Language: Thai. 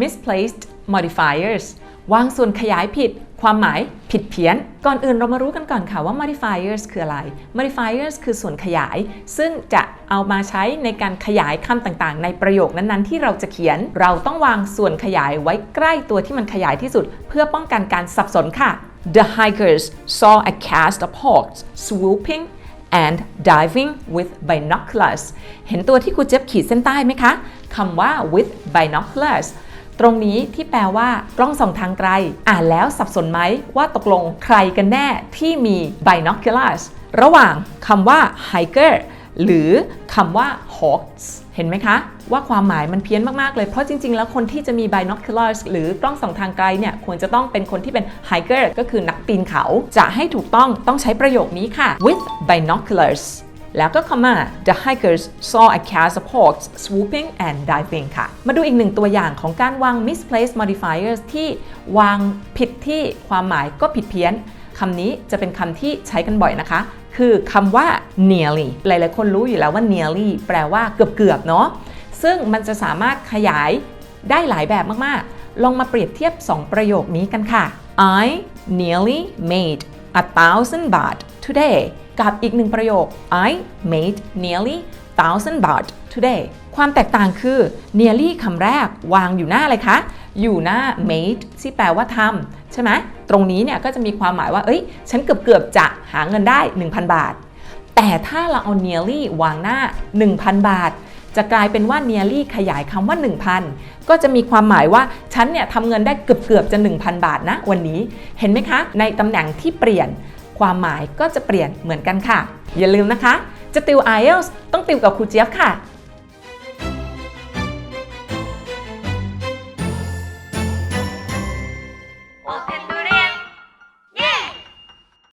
misplaced modifiers วางส่วนขยายผิด ความหมายผิดเพี้ยน ก่อนอื่นเรามารู้กันก่อนค่ะว่า modifiers คืออะไร modifiers คือส่วนขยาย ซึ่งจะเอามาใช้ในการขยายคำต่างๆ ในประโยคนั้นๆ ที่เราจะเขียน เราต้องวางส่วนขยายไว้ใกล้ตัวที่มันขยายที่สุด เพื่อป้องกันการสับสนค่ะ The hikers saw a cast of hawks swooping and diving with binoculars เห็นตัวที่ครูเจี๊ยบขีดเส้นใต้ไหมคะ คำว่า with binoculars ตรงนี้ที่แปลว่ากล้องส่องทางไกล อ่านแล้วสับสนไหมว่าตกลงใครกันแน่ที่มี binoculars ระหว่างคำว่า hiker หรือคำว่า hawks เห็นไหมคะ ว่าความหมายมันเพี้ยนมาก ๆ เลย เพราะจริง ๆ แล้วคนที่จะมี binoculars หรือกล้องส่องทางไกลเนี่ยควรจะต้องเป็นคนที่เป็น hiker ก็คือนักปีนเขา จะให้ถูกต้องต้องใช้ประโยคนี้ค่ะ with binoculars แล้วก็คำว่า the hikers saw a cast of hawks swooping and diving ค่ะ มาดูอีกหนึ่งตัวอย่างของการวาง misplaced modifiers ที่วางผิดที่ความหมายก็ผิดเพี้ยนคำนี้จะเป็นคำที่ใช้กันบ่อยนะคะ คือคำว่า nearly หลาย ๆ คนรู้อยู่แล้วว่า nearly แปลว่าเกือบ ๆ เนาะซึ่งมันจะสามารถขยายได้หลายแบบมาก ๆ ลองมาเปรียบเทียบ 2 ประโยคนี้กันค่ะ I nearly made a thousand baht today กับอีกหนึ่งประโยค I made nearly thousand baht today ความแตกต่างคือ nearly คำแรกวางอยู่หน้าอะไรคะ อยู่หน้า made ที่แปลว่าทำใช่ไหมตรงนี้เนี่ยก็จะมีความหมายว่า เอ้ย ฉันเกือบๆจะหาเงินได้ 1,000 บาท แต่ถ้าเราเอา nearly วางหน้า 1,000 บาท จะกลายเป็นว่า nearly ขยายคำว่า 1,000 ก็จะมีความหมายว่า ฉันเนี่ยทำเงินได้เกือบๆจะ 1,000 บาทนะวันนี้ เห็นไหมคะ ในตำแหน่งที่เปลี่ยน ความหมายก็จะเปลี่ยนเหมือนกันค่ะ อย่าลืมนะคะ จะติว IELTS ต้องติวกับครูเจี๊ยบค่ะ